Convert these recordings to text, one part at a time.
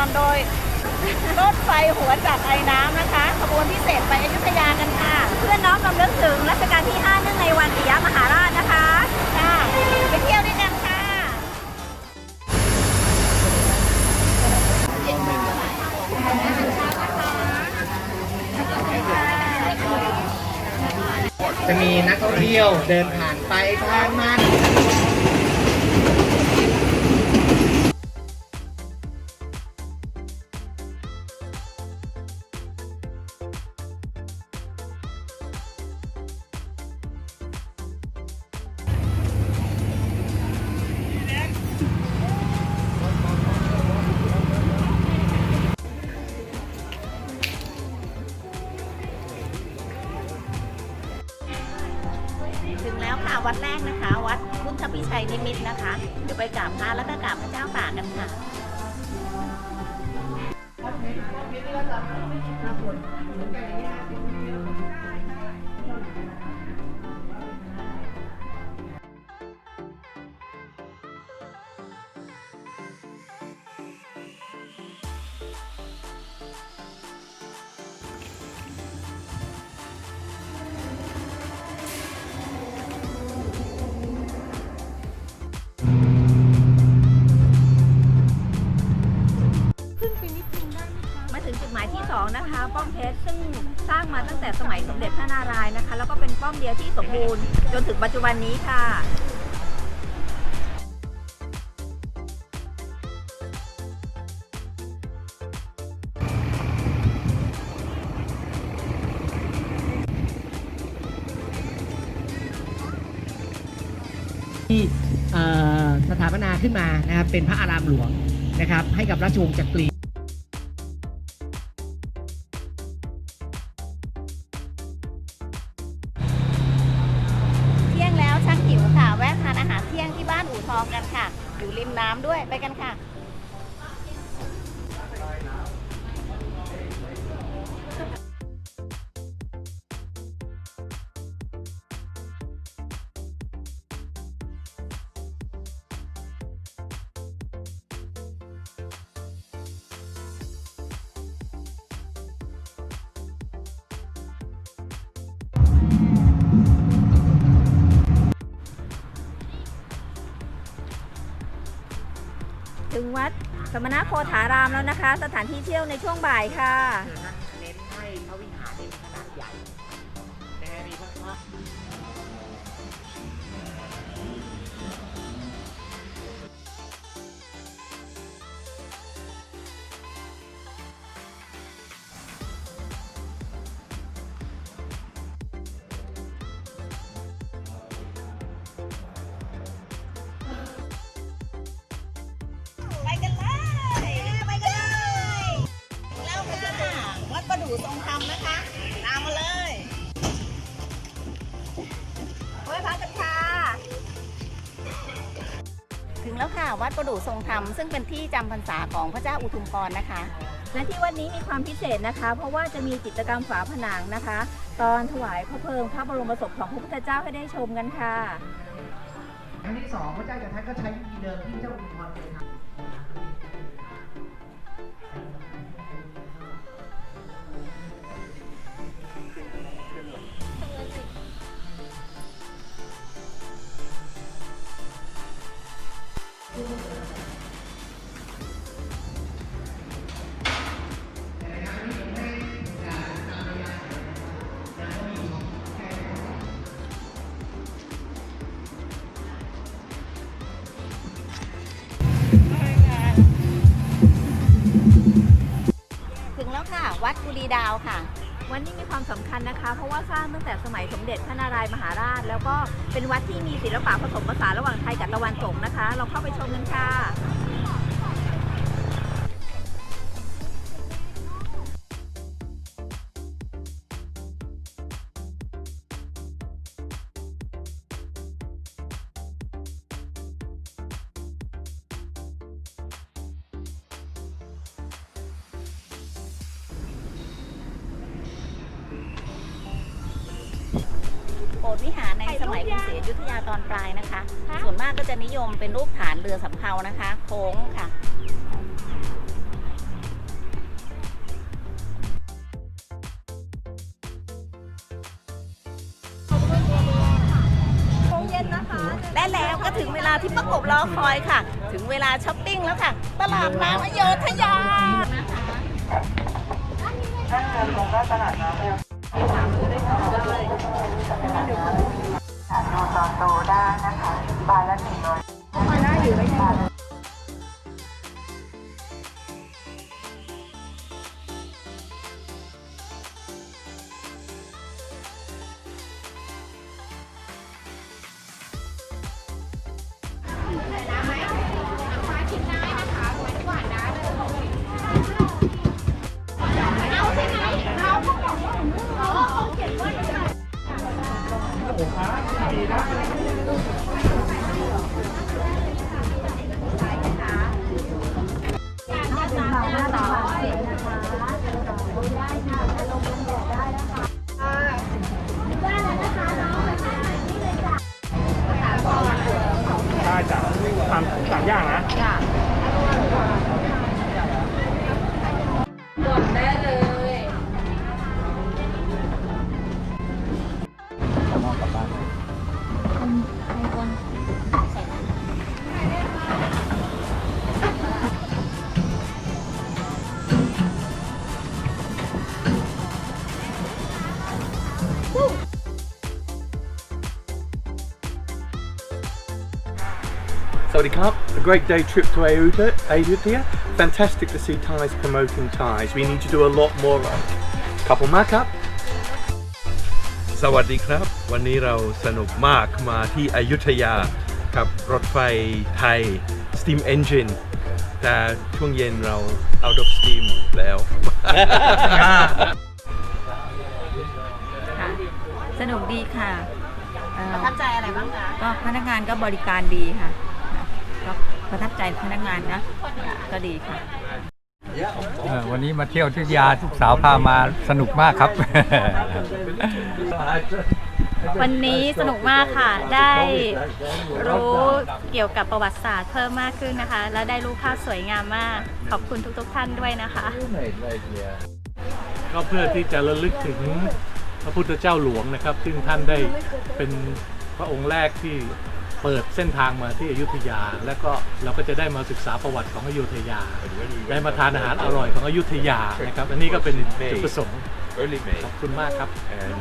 ลอนโดยรถไฟหัวจักรไอ้น้ำนะคะ ขบวนพิเศษไปอยุธยากันค่ะ เพื่อน้อมรำลึกถึงรัชกาลที่ 5 เนื่องในวันปิยมหาราชนะคะ ค่ะไปเที่ยวด้วยกันค่ะจะมีนักท่องเที่ยวเดินผ่านไปผ่านมา ชัยนิมิตนะคะ เดี๋ยวไปกราบพระแล้วก็กราบพระเจ้าป่ากันค่ะมา นะคะป้อมเพชรซึ่งสร้างมาตั้งแต่สมัยสมเด็จพระนารายณ์นะคะ แล้วก็เป็นป้อมเดียวที่สมบูรณ์จนถึงปัจจุบันนี้ค่ะที่สถาปนาขึ้นมานะครับเป็นพระอารามหลวงนะครับให้กับราชวงศ์จักรีารเที่ยงที่บ้านอู่ทองกันค่ะ อยู่ริมน้ำด้วยไปกันค่ะ ถึงวัดสมณโคถารามแล้วนะคะ สถานที่เที่ยวในช่วงบ่ายค่ะ วค่ะวัดประดู่ทรงธรรมซึ่งเป็นที่จำพรรษาของพระเจ้าอุทุมพรนะคะ และที่วันนี้มีความพิเศษนะคะ เพราะว่าจะมีจิตรกรรมฝาผนังนะคะ ตอนถวายพระเพลิงพระบรมศพของพระพุทธเจ้าให้ได้ชมกันค่ะ ครั้งที่สองพระเจ้าจักรพรรดิก็ใช้วิธีเดิมที่พระเจ้าอุทุมพรเคยทำ ดาวค่ะ วันนี้มีความสำคัญนะคะ เพราะว่าสร้างตั้งแต่สมัยสมเด็จพระนารายณ์มหาราช แล้วก็เป็นวัดที่มีศิลปะผสมผสานระหว่างไทยกับตะวันตกนะคะ เราเข้าไปชมกันค่ะ สถ์วิหารในสมัยกรุงศรีอยุธยาตอนปลายนะคะ ส่วนมากก็จะนิยมเป็นรูปฐานเรือสำเภานะคะ โค้งค่ะและแล้วก็ถึงเวลาที่ประกบรอคอยค่ะ ถึงเวลาช้อปปิ้งแล้วค่ะ ตลาดน้ำอโยธยานะคะ ดูต่อโตได้นะคะบาทละหนึ่งร้อย Sawadee Krap, a great day trip to Ayutthaya. Ayutthaya. Fantastic to see Thais promoting Thais. We need to do a lot more of. Couple mark up. สวัสดีครับ วันนี้เราสนุกมากมาที่อยุธยากับรถไฟไทย Steam Engine แต่ช่วงเย็นเรา out of steam แล้ว ค่ะสนุกดีค่ะเอ่อประทับใจอะไรบ้างคะ ก็พนักงานก็บริการดีค่ะ ก็ประทับใจพนักงานนะก็ดีค่ะเอ่อวันนี้มาเที่ยวที่ยาทุกสาวพามาสนุกมากครับ วันนี้สนุกมากค่ะ ได้รู้เกี่ยวกับประวัติศาสตร์เพิ่มมากขึ้นนะคะ และได้รู้ภาพสวยงามมาก ขอบคุณทุกๆท่านด้วยนะคะ ก็เพื่อที่จะระลึกถึงพระพุทธเจ้าหลวงนะครับ ซึ่งท่านได้เป็นพระองค์แรกที่ เปิดเส้นทางมาที่อยุธยา และก็เราก็จะได้มาศึกษาประวัติของอยุธยา ได้มาทานอาหารอร่อยของอยุธยานะครับ อันนี้ก็เป็นจุดประสงค์ Early May ขอบคุณมากครับ and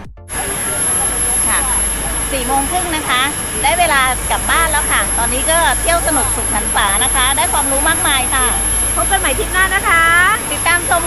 ค่ะสี่โมงครึ่งนะคะ ได้เวลากลับบ้านแล้วค่ะ ตอนนี้ก็เที่ยวสนุกสุขสันต์ฝานะคะ ได้ความรู้มากมายค่ะ พบกันใหม่ทริปหน้านะคะ ติดตามชม